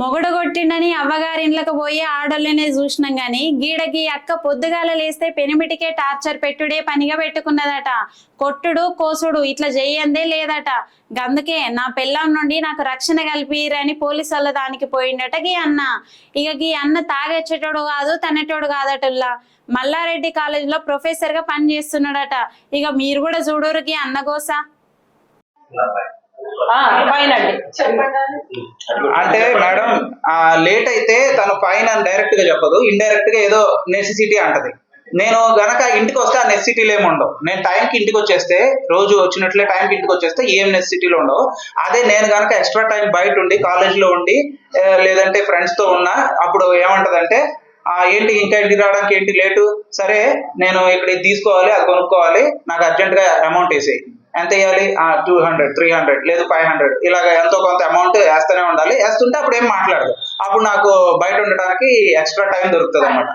మొగడు కొట్టిండని అవ్వగారి ఇండ్లకు పోయి ఆడోళ్ళనే చూసినాం గాని గీడకి అక్క పొద్దుగాల లేస్తే పెనిమిటికే టార్చర్ పెట్టుడే పనిగా పెట్టుకున్నదట. కొట్టుడు కోసుడు ఇట్లా చేయందే లేదట. గందుకే నా పిల్లం నుండి నాకు రక్షణ కల్పిరని పోలీసు వాళ్ళ దానికి పోయిండట గీ అన్న. ఇక గీ అన్న తాగేచ్చేటోడు కాదు తనేటోడు కాదటల్లా మల్లారెడ్డి కాలేజీలో ప్రొఫెసర్గా పనిచేస్తున్నాడట. ఇక మీరు కూడా చూడరు గీ అన్న గోస. అంటే మేడం లేట్ అయితే తను ఫైన్ అని డైరెక్ట్గా చెప్పదు. ఇండైరెక్ట్గా ఏదో నెసెసిటీ అంటది. నేను గనక ఇంటికి వస్తే ఆ నెసిటీలు ఏమి ఉండవు. నేను టైంకి ఇంటికి వచ్చేస్తే రోజు వచ్చినట్లే టైంకి ఇంటికి వచ్చేస్తే ఏం నెసిటీలు ఉండవు. అదే నేను గనక ఎక్స్ట్రా టైం బయట ఉండి కాలేజీలో ఉండి లేదంటే ఫ్రెండ్స్తో ఉన్నా అప్పుడు ఏమంటదంటే ఆ ఏంటి ఇంకా ఇంటికి రావడానికి ఏంటి లేటు? సరే నేను ఇక్కడ తీసుకోవాలి అది కొనుక్కోవాలి నాకు అర్జెంట్గా అమౌంట్ వేసేయి. ఎంత వేయాలి టూ హండ్రెడ్ త్రీ హండ్రెడ్ లేదు ఫైవ్ హండ్రెడ్ ఇలాగ ఎంతో కొంత అమౌంట్ వేస్తూనే ఉండాలి. వేస్తుంటే అప్పుడు ఏం మాట్లాడదు. అప్పుడు నాకు బయట ఉండడానికి ఎక్స్ట్రా టైం దొరుకుతుంది అనమాట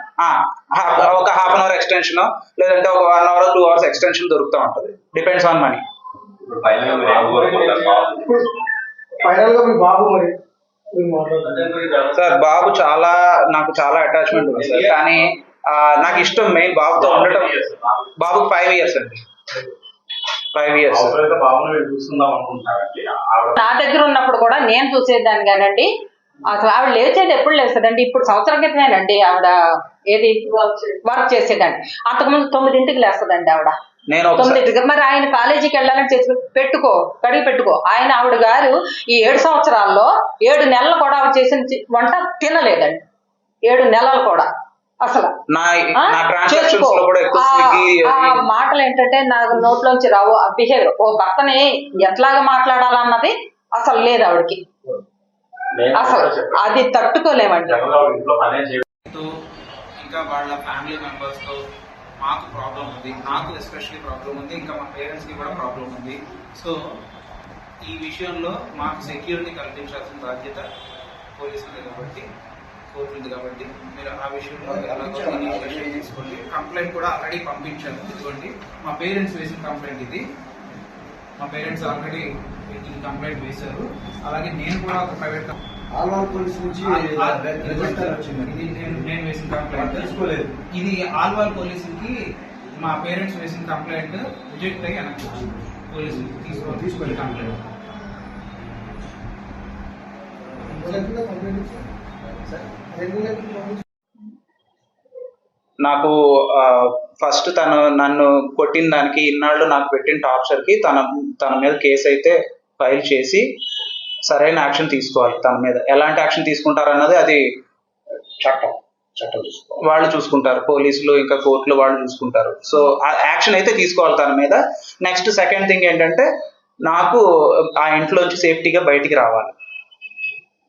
ఒక హాఫ్ అన్ అవర్ ఎక్స్టెన్షన్ లేదంటే ఒక one hour two hours extension దొరుకుతూ ఉంటుంది. డిపెండ్స్ ఆన్ మనీ సార్ బాబు చాలా నాకు చాలా అటాచ్మెంట్ ఉంది సార్. కానీ నాకు ఇష్టం మెయిన్ బాబుతో ఉండటం. బాబు ఫైవ్ ఇయర్స్ అండి. ఫైవ్ ఇయర్స్ నా దగ్గర ఉన్నప్పుడు కూడా నేను చూసేదాన్ని కానండి. అసలు ఆవిడ లేచేది ఎప్పుడు లేస్తుందండి ఇప్పుడు సంవత్సరం క్రితమేనండి ఆవిడ ఏది వర్క్ చేసేదండి అంతకుముందు తొమ్మిదింటికి లేస్తుందండి ఆవిడ. నేను తొమ్మిదింటికి. మరి ఆయన కాలేజీకి వెళ్ళాలని చేసి పెట్టుకో కడిగి పెట్టుకో. ఆయన ఆవిడ గారు ఈ ఏడు సంవత్సరాల్లో ఏడు నెలలు కూడా ఆవిడ చేసిన వంట తినలేదండి. ఏడు నెలలు కూడా. అసలు. నా ఆ? నా ట్రాన్సాక్షన్స్ చేసుకో. లో కూడా ఎక్కువ ఆ- స్విగ్గీ ఆ మాటలు ఏంటంటే నాకు నోట్లోంచి రావు. ఆ బిహేవియర్ ఓ భర్తని ఎట్లాగా మాట్లాడాలన్నది అసలు లేదు ఆవిడకి. అసలు. అది తట్టుకోలేమండి. ఇంకా వాళ్ళ ఫ్యామిలీ మెంబర్స్తో మాకు ప్రాబ్లం ఉంది. నాకు ఎస్పెషల్లీ ప్రాబ్లం ఉంది. ఇంకా మా పేరెంట్స్కి కూడా ప్రాబ్లం ఉంది. సో ఈ విషయంలో మాకు సెక్యూరిటీ కల్పించాల్సిన బాధ్యత పోలీసులది కాబట్టి కోర్టులది కాబట్టి మీరు ఆ విషయంలో ఇనిషియేషన్ తీసుకోండి. కంప్లైంట్ కూడా ఆల్రెడీ పంపించాను ఇదిగోండి మా పేరెంట్స్ వేసిన కంప్లైంట్ ఇది. మా పేరెంట్స్ ఆల్రెడీ కంప్లైంట్ వేశారు. అలాగే నేను కూడా ఒక ప్రైవేట్ ఆల్వాల్ పోలీస్ నుంచి వచ్చింది ఇది నేను నేను వేసిన కంప్లైంట్ తీసుకోలేదు. ఇది ఆల్వాల్ పోలీసులకి మా పేరెంట్స్ వేసిన కంప్లైంట్ రిజెక్ట్ అయ్యి వెనక్కి వచ్చింది. పోలీసులు తీసుకో తీసుకోలేదు. కంప్లైంట్ కంప్లైంట్ నాకు ఫస్ట్ తను నన్ను కొట్టిన దానికి ఇన్నాళ్ళు నాకు పెట్టిన టార్చర్కి తన తన మీద కేసు అయితే ఫైల్ చేసి సరైన యాక్షన్ తీసుకోవాలి తన మీద. ఎలాంటి యాక్షన్ తీసుకుంటారన్నది అది చట్టం. చట్టం వాళ్ళు చూసుకుంటారు. పోలీసులు ఇంకా కోర్టులు వాళ్ళు చూసుకుంటారు. సో ఆ యాక్షన్ అయితే తీసుకోవాలి తన మీద. నెక్స్ట్ సెకండ్ థింగ్ ఏంటంటే నాకు ఆ ఇంట్లోంచి సేఫ్టీగా బయటికి రావాలి.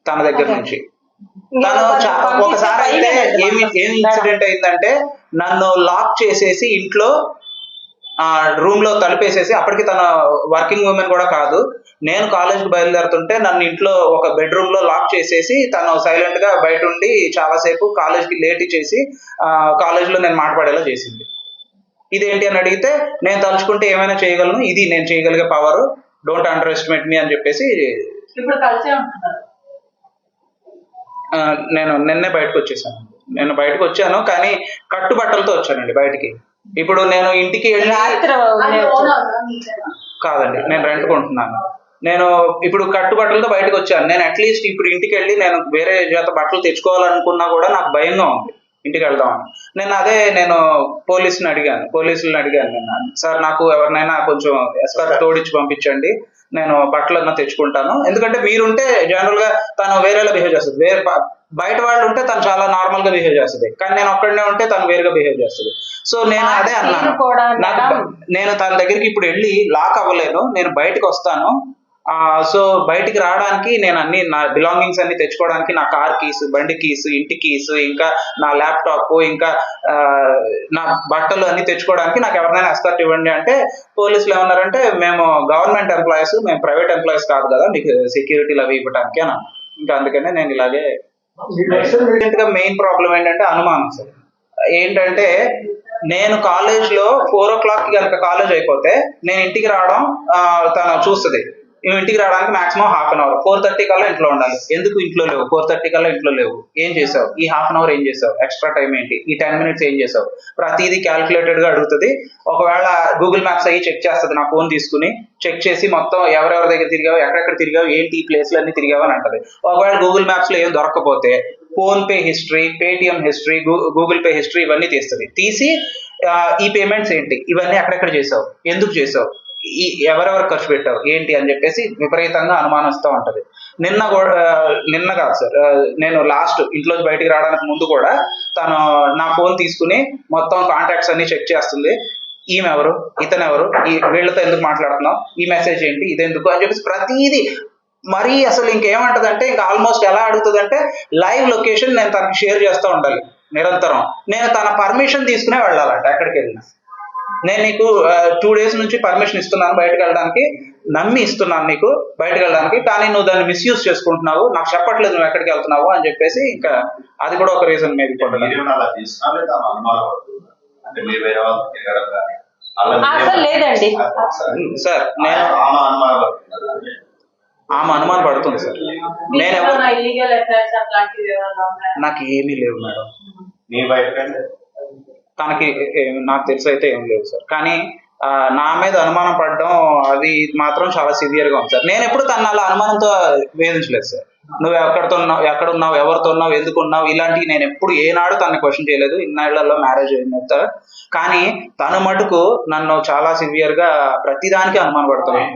తన దగ్గర నుంచి. తను ఒకసారి అయితే ఏమి ఏం ఇన్సిడెంట్ అయిందంటే నన్ను లాక్ చేసేసి ఇంట్లో ఆ రూమ్లో తలుపేసేసి అప్పటికి తన వర్కింగ్ ఉమెన్ కూడా కాదు. నేను కాలేజ్కి బయలుదేరుతుంటే నన్ను ఇంట్లో ఒక బెడ్రూమ్లో లాక్ చేసేసి తను సైలెంట్గా బయట ఉండి చాలాసేపు కాలేజ్కి లేట్ చేసి ఆ కాలేజ్లో నేను మాట్లాడేలా చేసింది. ఇదేంటి అని అడిగితే నేను తలుచుకుంటే ఏమైనా చేయగలను? ఇది నేను చేయగలిగే పవర్ డోంట్ అండర్ ఎస్టిమేట్ మీ అని చెప్పేసి ఇప్పుడు కలిసే ఉంటున్నారు. నేను నిన్నే బయటకు వచ్చేసాను. నేను బయటకు వచ్చాను కానీ కట్టుబట్టలతో వచ్చానండి బయటికి. ఇప్పుడు నేను ఇంటికి కాదండి నేను రెంట్ కొంటున్నాను. నేను ఇప్పుడు కట్టుబట్టలతో బయటకు వచ్చాను. నేను అట్లీస్ట్ ఇప్పుడు ఇంటికి వెళ్ళి నేను వేరే జత బట్టలు తెచ్చుకోవాలనుకున్నా కూడా నాకు భయంగా ఉంది ఇంటికి వెళ్దామని. నేను అదే నేను పోలీసుని అడిగాను పోలీసులను అడిగాను నేను సార్ నాకు ఎవరినైనా కొంచెం ఎస్కార్ తోడిచ్చి పంపించండి. నేను బట్టలన్నా తెచ్చుకుంటాను. ఎందుకంటే మీరుంటే జనరల్గా తను వేరేలా బిహేవ్ చేస్తుంది. వేరే బయట వాళ్ళు ఉంటే తను చాలా నార్మల్గా బిహేవ్ చేస్తుంది. కానీ నేను ఒక్కడనే ఉంటే తను వేరుగా బిహేవ్ చేస్తుంది. సో నేను అదే అన్నాను. నాకు. నేను తన దగ్గరికి ఇప్పుడు వెళ్ళి లాక్ అవ్వలేను. నేను బయటకు వస్తాను. సో బయటికి రావడానికి నేను అన్ని నా బిలాంగింగ్స్ అన్ని తెచ్చుకోవడానికి నా కార్ కీస్ బండి కీస్ ఇంటి కీస్ ఇంకా నా ల్యాప్టాప్ ఇంకా నా బట్టలు అన్ని తెచ్చుకోవడానికి నాకు ఎవరినైనా ఎస్కర్ట్ ఇవ్వండి అంటే పోలీసులు ఏమన్నారంటే మేము గవర్నమెంట్ ఎంప్లాయీస్ మేము ప్రైవేట్ ఎంప్లాయీస్ కాదు కదా మీకు సెక్యూరిటీలు అవి ఇవ్వడానికి అని ఇంకా అందుకనే నేను ఇలాగే మెయిన్ ప్రాబ్లం ఏంటంటే అనుమానం సార్. ఏంటంటే నేను కాలేజ్లో ఫోర్ ఓ క్లాక్ కనుక కాలేజ్ అయిపోతే నేను ఇంటికి రావడం తను చూస్తుంది. మేము ఇంటికి రావడానికి maximum half an hour four thirty కల్లా ఇంట్లో ఉండాలి. ఎందుకు ఇంట్లో లేవు? ఫోర్ థర్టీ కల్లా ఇంట్లో లేవు. ఏం చేసావు? ఈ హాఫ్ అన్ అవర్ ఏం చేసావు? ఎక్స్ట్రా టైం ఏంటి? ఈ టెన్ మినిట్స్ ఏం చేసావు? ప్రతిదీ క్యాల్కులేటెడ్గా అడుగుతుంది. ఒకవేళ గూగుల్ మ్యాప్స్ అయ్యి చెక్ చేస్తుంది నా ఫోన్ తీసుకుని చెక్ చేసి మొత్తం ఎవరెవరి దగ్గర తిరిగావు ఎక్కడెక్కడ తిరిగావు ఏంటి ఈ ప్లేస్లు అన్ని తిరిగావు అని అంటది. ఒకవేళ గూగుల్ మ్యాప్స్లో ఏం దొరకకపోతే PhonePe history Paytm history Google Pay history ఇవన్నీ తీస్తుంది. తీసి ఈ పేమెంట్స్ ఏంటి? ఇవన్నీ ఎక్కడెక్కడ చేసావు? ఎందుకు చేసావు? ఈ ఎవరెవరు ఖర్చు పెట్టావు ఏంటి అని చెప్పేసి విపరీతంగా అనుమానిస్తూ ఉంటది. నిన్న కూడా నిన్న కాదు సార్ నేను లాస్ట్ ఇంట్లో బయటికి రావడానికి ముందు కూడా తను నా ఫోన్ తీసుకుని మొత్తం కాంటాక్ట్స్ అన్ని చెక్ చేస్తుంది. ఈమె ఎవరు? ఇతను ఎవరు? ఈ వీళ్ళతో ఎందుకు మాట్లాడుతున్నాం ఈ మెసేజ్ ఏంటి? ఇది ఎందుకు అని చెప్పేసి ప్రతిదీ మరీ అసలు ఇంకేమంటదంటే ఇంకా ఆల్మోస్ట్ ఎలా అడుగుతుందంటే లైవ్ లొకేషన్ నేను తనకి షేర్ చేస్తూ ఉండాలి నిరంతరం. నేను తన పర్మిషన్ తీసుకునే వెళ్ళాలంట ఎక్కడికి వెళ్ళినా నేను నీకు టూ డేస్ నుంచి పర్మిషన్ ఇస్తున్నాను బయటకు వెళ్ళడానికి. నమ్మి ఇస్తున్నాను నీకు బయటకు వెళ్ళడానికి. కానీ నువ్వు దాన్ని మిస్యూజ్ చేసుకుంటున్నావు. నాకు చెప్పట్లేదు నువ్వు ఎక్కడికి వెళ్తున్నావు అని చెప్పేసి ఇంకా అది కూడా ఒక రీజన్ అసలు లేదండి. సార్ నేను ఆమె అనుమానం పడుతుందా? ఆమె అనుమానం పడుతుంది సార్. నేను? నాకు ఏమీ లేవు మేడం. తనకి నాకు తెలిసి అయితే ఏం లేదు సార్. కానీ నా మీద అనుమానం పడడం అది మాత్రం చాలా సివియర్గా ఉంది సార్. నేను ఎప్పుడు తన అలా అనుమానంతో వేధించలేదు సార్. నువ్వు ఎక్కడితో ఉన్నావు ఎక్కడున్నావు ఎవరితో ఉన్నావు ఎందుకు ఉన్నావు ఇలాంటివి నేను ఎప్పుడు ఏనాడు తనని క్వశ్చన్ చేయలేదు. ఇన్నేళ్ళలో మ్యారేజ్ అయింది కానీ తను మటుకు నన్ను చాలా సివియర్గా ప్రతిదానికి అనుమానం పడుతున్నాను